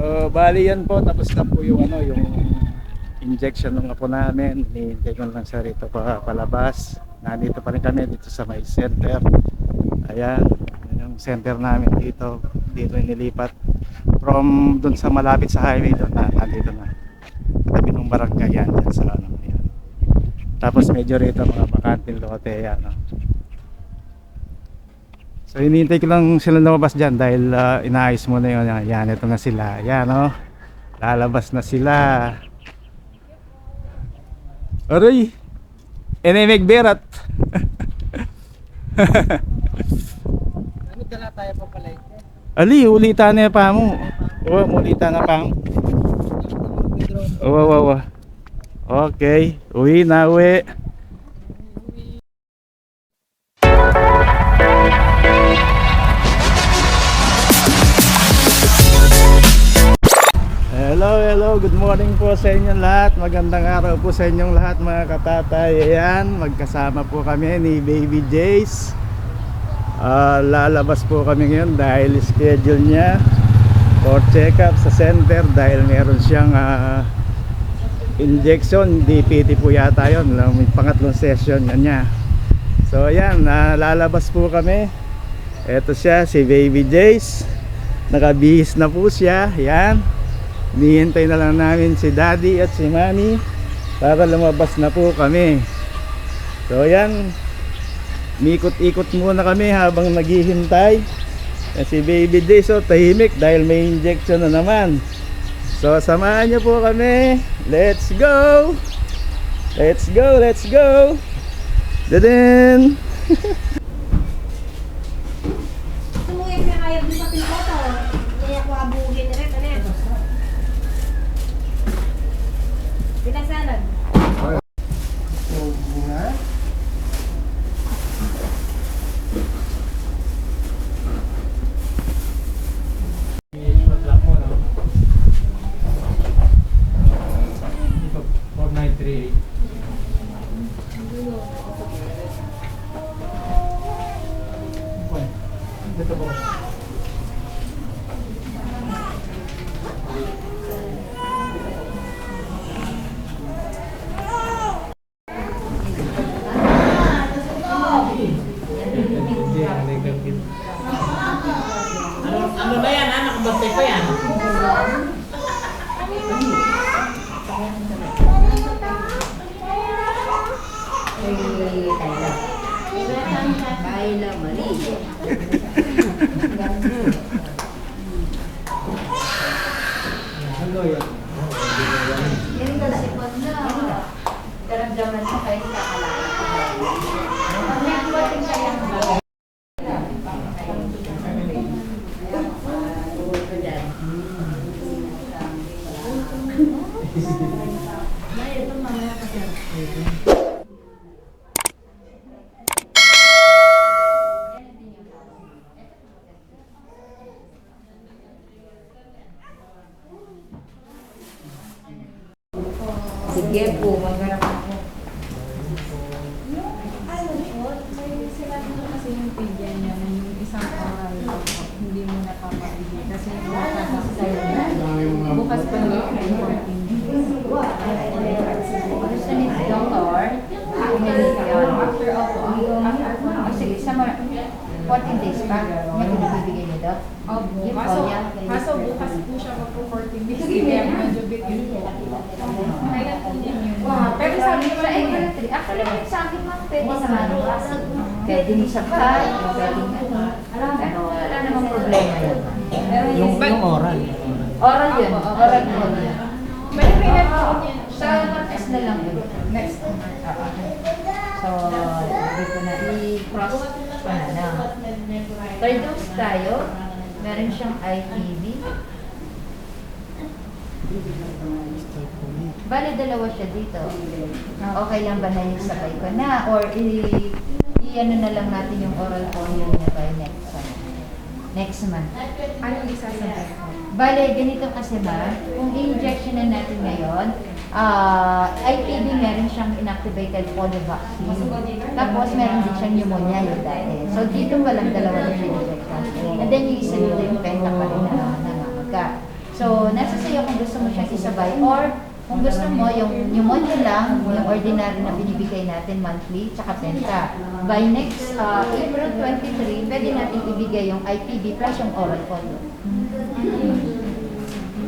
So, bali yan po, tapos na po yung ano, yung injection ng apo namin. Hinihintay ko lang siya rito pa palabas. Nandito pa rin kami dito sa may center. Ayan, yun yung center namin dito. Dito nilipat. From dun sa malapit sa highway doon na, nandito na. Katabi ng barangay yan, dyan sa ano. Ayan. Tapos medyo rito mga bakanting lote, ayan. No? So hinihintay ko lang sila lumabas dyan dahil ah, inaayos muna yun. Yan, ito na sila. Yan oh. Lalabas na sila. Aray! Enemig berat. Ano dala tayo pa pala? Ali, ulita na pa mo. Oo, ulita na pa mo. Oo, oo, oo. Okay, uwi na uwi. Hello. Good morning po sa inyong lahat. Magandang araw po sa inyong lahat mga katatay. Ayan, magkasama po kami ni Baby Jace. Ah, lalabas po kami ngayon dahil schedule niya for check-up sa center dahil meron siyang ah, injection. DPT po yata yun. May pangatlong session na niya. So ayan, ah, lalabas po kami. Ito siya, si Baby Jace. Nakabihis na po siya. Ayan. Nihintay na lang namin si Daddy at si Mami para lumabas na po kami. So ayan, Mikot-ikot muna kami habang naghihintay. Eh, Si Baby Day so tahimik dahil may injection na naman. So samahan niyo po kami. Let's go! Let's go, let's go! Dadin! pa lang yung 14 days. Gusto ni Doctor, pinilit yun. After opo, oh, sige, sa mga 14 days pa, may pinabibigay niyo daw. Opo, kaso, kaso bukas po siya magpo-14 days kaya medyo bitin po. Kaya po din yun. Pero sabi ko sa equity, actually, sa akin ma'am, pwede naman. Pwede ni sa pay, pwede ano. Pero wala namang problema yun. Pero Yung, yung oral. Oral yun, oral po yun. May pinag. Sa test na lang yun. Next. So, hindi ko na i-cross pa na lang. Third dose tayo. Meron siyang IPV. Bale, dalawa siya dito. Okay lang ba na yung sabay ko na? Or i, i-ano na lang natin yung oral polio niya by next month? Next month. Anong isa sa Bale, ganito kasi ba, kung i-injection na natin ngayon, ah IPV meron siyang inactivated polio vaccine. Tapos meron din siyang pneumonia yung dati. So dito pa lang dalawa na siya injection. And then yung isa dito yung penta pa rin na nangangaga. So, sabay. Or kung gusto mo, yung pneumonia lang, yung ordinary na binibigay natin monthly, tsaka penta. By next uh, April 23, pwede natin ibigay yung IPB plus yung oral polio.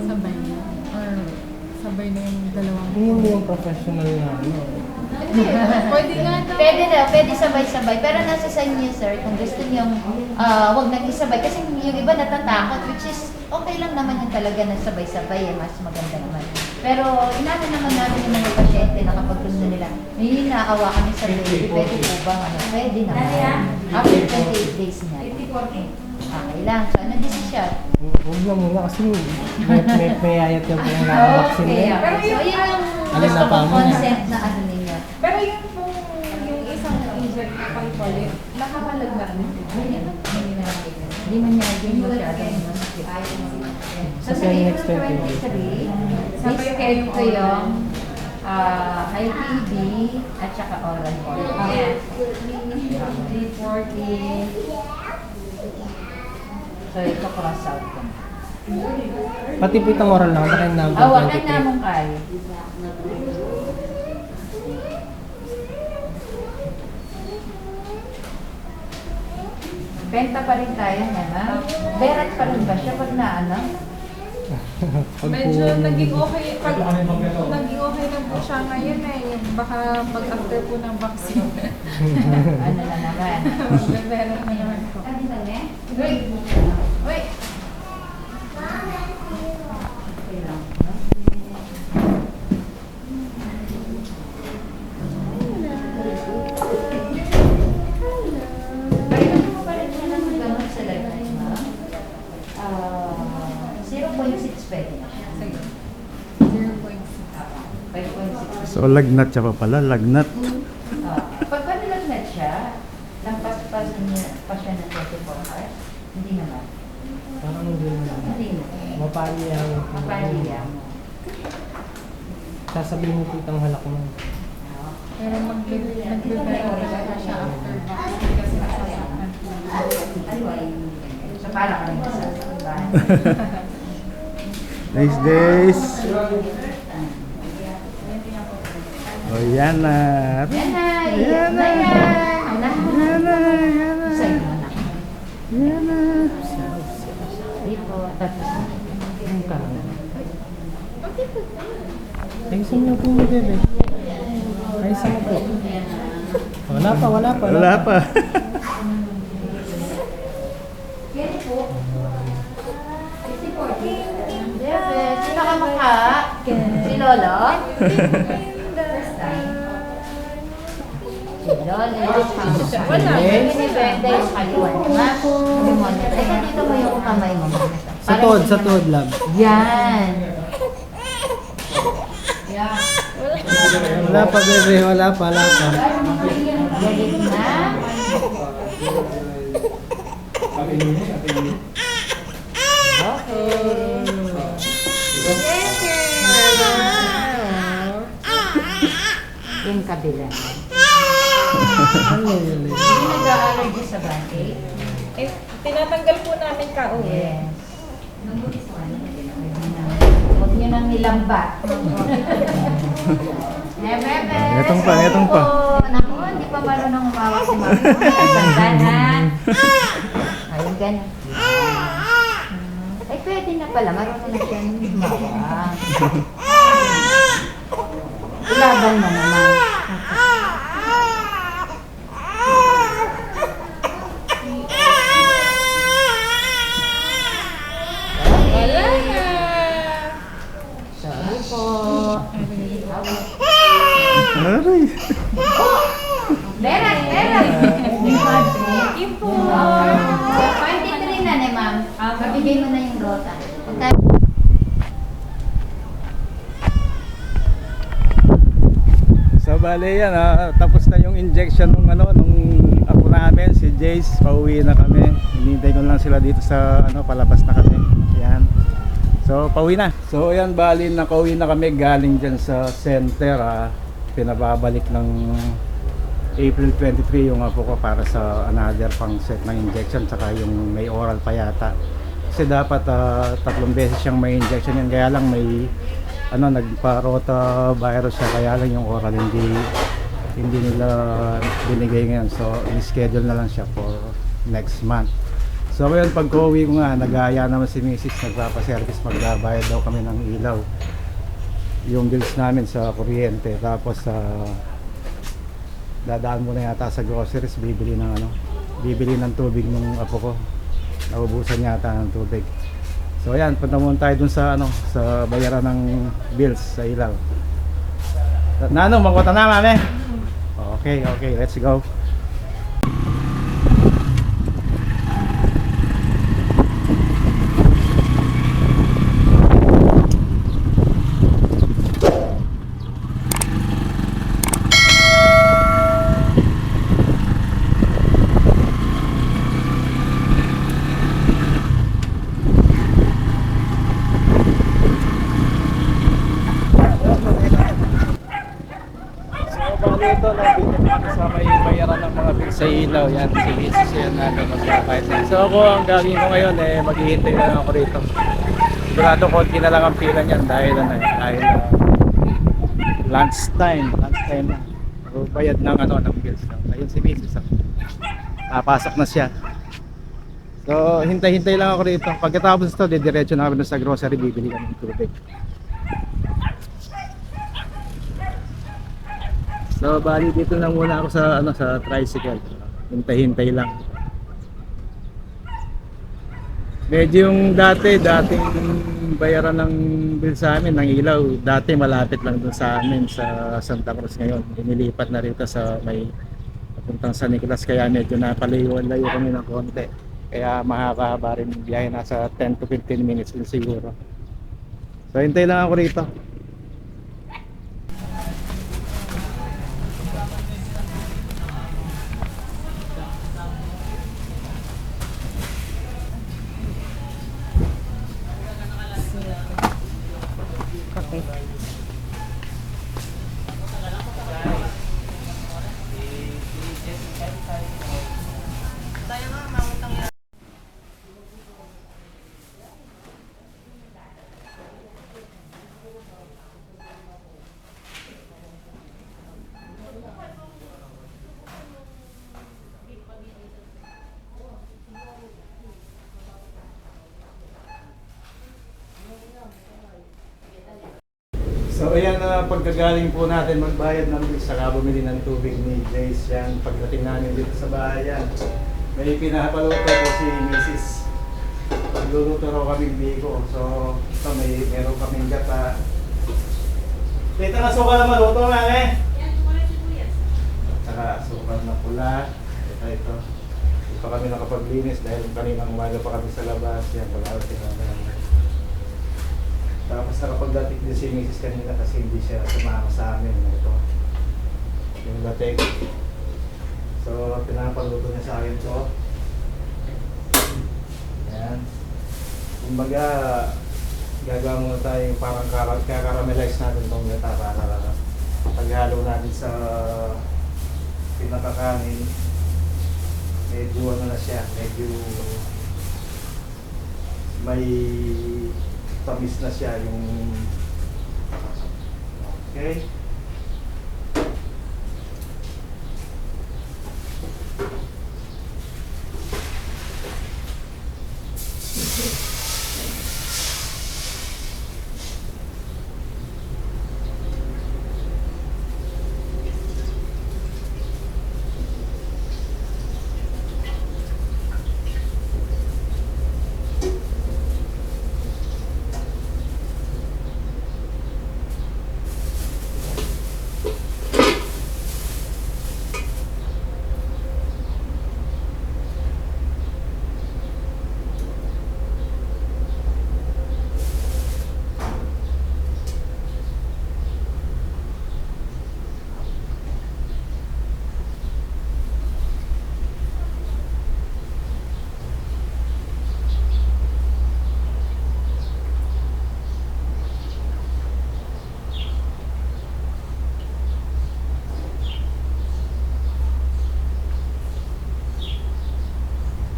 Sabay na. Or sabay na yung dalawang. Mo yung professional na ano. Pwede nga daw. Pwede na, pwede sabay-sabay. Pero nasa sa inyo, sir, kung gusto niyo, ah wag nang isabay. Kasi yung iba natatakot, which is okay lang naman yung talaga na sabay-sabay, eh, mas maganda naman. Pero inamin naman namin yung mga pasyente na kapag gusto nila, may inaawa kami sa baby, pwede po ba? Ano? Pwede naman. After 28 days niya. Okay lang. So, ano decision? Huwag na muna kasi may, may, may ayat yung yung nakabaksin Okay. na. Pero yun yung Alin gusto na pa ko mo? consent na ano ninyo. Pero yung pong yung isang inject na pang poly, nakapalagdag din. Hindi man niya din masyadong masakit. So, sa April next 20 days. 23, Sabay may kayo schedule ko yung ah, IPB at saka oral poly. Yes. 340. So, ito cross out ko. Pati po itong oral lang, baka yung number Awa ka 23. namong kay. Benta pa rin tayo niya, ma'am. Berat pa rin ba siya pag na ano? Pag Medyo po- naging okay, pag naging okay na po siya ngayon eh. Baka pag after po ng vaccine. ano na naman? Meron na naman po. Wait. Wait. Okay lang, no? Kailan mo pa rin siya ng gamot sa lagnat, ma'am? 0.6 pwede na siya. Sige. 0.6. 5.6. So lagnat siya pa pala, lagnat. Ah, pag panilagnat siya, lampas pa niya pa siya ng 24 hours? Hindi naman. Parang hindi na. Hindi na. Mapali ang... Mapaliya mo. Sasabihin mo po itang halak mo. Pero magbe-better na siya after vaccine kasi po. Anyway, so para ka sa. Nice days. O na. Yan na! Yan na. na yan! Na. Yan na, na. Na na. Dito, tapos yung karoon. Ayusin niyo po mo, bebe. Ayusin mo po. Wala pa, wala pa. Wala pa. Yan po. Sino ka mukha? Si Lolo? First time. Lolo. Wala. Ni Brenda yung kaliwa niya. Demonyo. Ay, dito mo yung kamay mo. Sa tuhod, sa tuhod, love. Yan. Wala pa, bebe. Wala pa, wala pa. Galit na. Yung kabila. Ano yun? Hindi nag-allergy sa band-aid? Eh, tinatanggal po namin ka Yes. Huwag niyo nang nilamba. Eh, bebe. Etong pa, etong pa. Naku, hindi pa marunong umawa si mami. Sandanan. Ayun, ganun. Ay, pwede na pala. Marunong na siya umawa. Ilaban naman. Wala na. Sorry po. Aray. Meron, meron. Thank you po. Uh, 23 na ni ma'am. Mabigay mo na yung rota. Pagka So bale yan, ah, tapos na yung injection nung ano nung ako namin si Jace, pauwi na kami. Hinintay ko lang sila dito sa ano palabas na kami. Yan. So pauwi na. So yan bali na pauwi na kami galing diyan sa center ah. Pinababalik ng April 23 yung apo ko para sa another pang set ng injection saka yung may oral pa yata. Kasi dapat ah, tatlong beses siyang may injection yan kaya lang may ano nagpa-rota virus siya kaya lang yung oral hindi hindi nila binigay ngayon. So in-schedule na lang siya for next month. So ngayon pag uwi ko nga nagaya naman si Mrs. nagpapaservice magbabayad daw kami ng ilaw. Yung bills namin sa kuryente tapos sa dadaan muna yata sa groceries bibili ng ano bibili ng tubig ng apo ko. Naubusan yata ng tubig so ayan punta muna tayo dun sa ano sa bayaran ng bills sa ilaw. Nano, magkota na mami. Okay okay let's go So, bali ito, nandito kami sa may bayaran ng mga ilaw. Yan, si Mrs. yan natin magbabayad. So ako, ang gagawin ko ngayon, eh, maghihintay na lang ako rito. Sigurado konti na lang ang pila niyan dahil ano, eh, dahil uh, lunch time, lunch time na. So, bayad ng ano, ng bills. Ayun si Mrs. ah. Papasok na siya. So, hintay-hintay lang ako rito. Pagkatapos ito, didiretso na kami sa grocery, bibili kami ng tubig. So bali dito lang muna ako sa ano sa tricycle. Hintay-hintay lang. Medyo yung dati, dating bayaran ng bill sa amin ng ilaw, dati malapit lang dun sa amin sa Santa Cruz ngayon. Inilipat na rito sa may papuntang San Nicolas kaya medyo napalayo-layo kami ng konti. Kaya mahaba rin yung biyahe nasa 10 to 15 minutes din siguro. So hintay lang ako rito. Okay. So ayan na pagkagaling po natin magbayad ng bill saka bumili ng tubig ni Jace yan pagdating namin dito sa bahay yan. May pinapaluto po si Mrs. Nagluluto raw kaming biko. So ito may meron kaming gata. Tita na sukal na maluto nga eh. Saka sukal na pula. Ito ito. Hindi pa kami nakapaglinis dahil kaninang umaga pa kami sa labas. Yan, rin tinanong. Tapos nakapagdating din si Mrs. kanina kasi hindi siya sumama sa amin. Ito. Yung latek. So, pinapaluto niya sa akin to. Ayan. Kumbaga, gagawa muna tayo yung parang kara- kakaramelize natin itong gata para paghalo natin sa pinakakanin. Medyo ano na siya, medyo may tamis na siya yung okay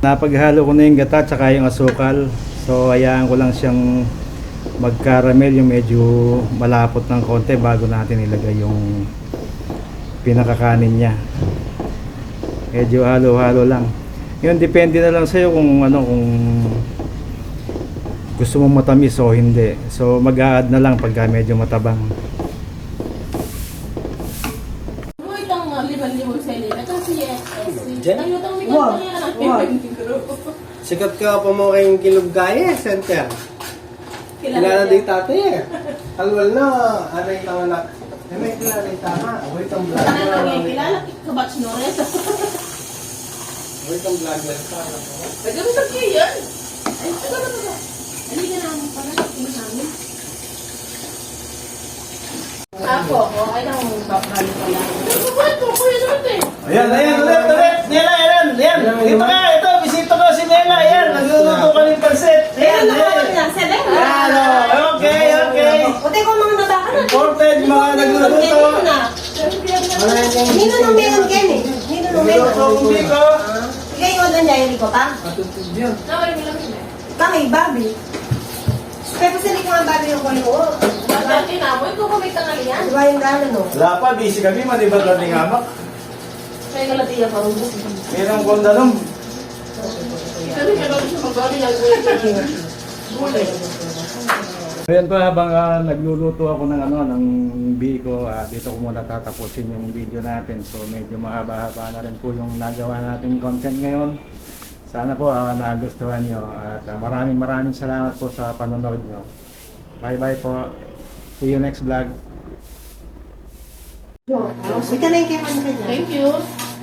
Napaghalo ko na yung gata tsaka yung asukal. So hayaan ko lang siyang mag-caramel yung medyo malapot ng konti bago natin ilagay yung pinakakanin niya. Medyo halo-halo lang. Yun, depende na lang sa'yo kung ano, kung gusto mong matamis o hindi. So, mag-a-add na lang pagka medyo matabang. Mo itong uh, limang-limang sa inyo. Ito si SS. Jen? Tayo itong may Wow. kanya ng Wow. group. Sikat ka pa mo kayong kilog gaya, center. Kilala din tatay eh. Talwal na, yung tanga na. Eh, may kilala yung tama. Wait ang vlog. Ano lang yan? Kilala ka ba Chinoret? Wait ang vlog na. Nagano sa kayo yan? Ay, ano na ba? Halika na mo pala. Tingnan namin. Ako, okay lang babali pala. Nagbubuhat ko, kuya naman eh. Ayan, ayan, ulit, ulit. Nela, ayan, ayan. Dito ka, ito, Ayan, nagluluto ka ng pansit. Ayan, ayan. Ayan, oh, okay, okay. Buti ko mga nabaka na. Imported, mga nagluluto. Nino nung meron ken eh. Nino nung meron. Nagluluto ang biko. Sige, yung ulan niya, hindi ko pa. Lang. Kami, Bobby. Pero sa ko ang Bobby yung kulo. Dati na mo, ikaw kami tangali yan. Di ba yung gano'n no? Wala pa, busy kami, manibat na hamak. Kaya kalatiya pa rin. Merong kondalong. Ito Ayan po habang ah, nagluluto ako ng ano ng biko at dito ko muna tatapusin yung video natin. So medyo mahaba-haba na rin po yung nagawa nating content ngayon. Sana po ah, nagustuhan nyo at ah, maraming maraming salamat po sa panonood nyo. Bye bye po. See you next vlog. Thank you.